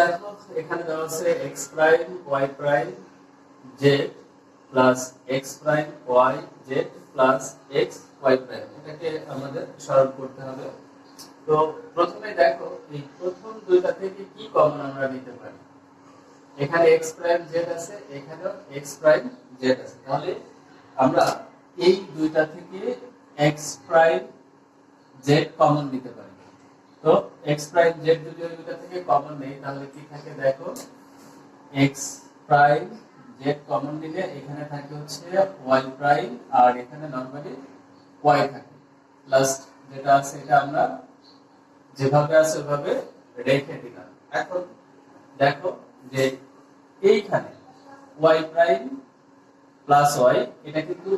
দেখো, এখানে দেওয়া আছে x prime y prime z plus x prime y z plus x y prime এটাকে আমাদের সরল করতে হবে। তো প্রথমে দেখো, এই প্রথম দুইটা থেকে কি কমন আমরা নিতে পারি? এখানে এক্স প্রাইম জেড আছে, এখানেও এক্স প্রাইম জেড আছে। তাহলে আমরা এই দুইটা থেকে এক্স প্রাইম জেড কমন নিতে পারি। তো এক্স প্রাইম জেড যদি ওই দুইটা থেকে কমন নেই, তাহলে কি থাকে দেখো? এক্স প্রাইম জেড কমন নিলে এখানে থাকে হচ্ছে ওয়াই প্রাইম আর এখানে নরমালি ওয়াই থাকে। লাস্ট যেটা আছে এটা আমরা যেভাবে আছে ওইভাবে রেখে দিলাম। এখন দেখো যে এইখানে ওয়াই প্রাইম প্লাস ওয়াই এটা কিন্তু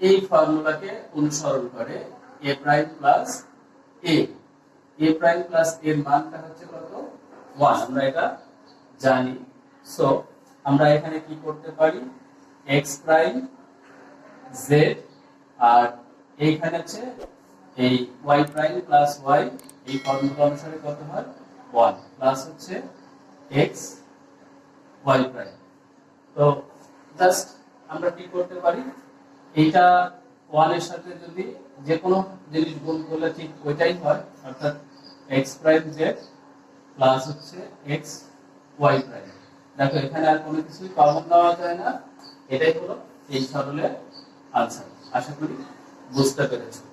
এই ফর্মুলাকে অনুসরণ করে a prime plus a a prime plus এর মানটা হচ্ছে কত? ওয়ান আমরা এটা জানি। সো আমরা এখানে কি করতে পারি? এক্স প্রাইম জেড আর এইখানে হচ্ছে এই ওয়াই প্রাইম প্লাস ওয়াই এই ফর্মুলা অনুসারে কত হয়? ওয়ান প্লাস হচ্ছে এক্স ওয়াই প্রাইম তো জাস্ট আমরা কি করতে পারি? এইটা ওয়ানের সাথে যদি যে কোনো জিনিস গুণ করলে ঠিক ওইটাই হয়, অর্থাৎ এক্স প্রাইম জেড প্লাস হচ্ছে এক্স ওয়াই প্রাইম দেখো, এখানে আর কোনো কিছুই কমন দেওয়া যায় না। এটাই হলো এই সরলের আনসার আশা করি বুঝতে পেরেছ।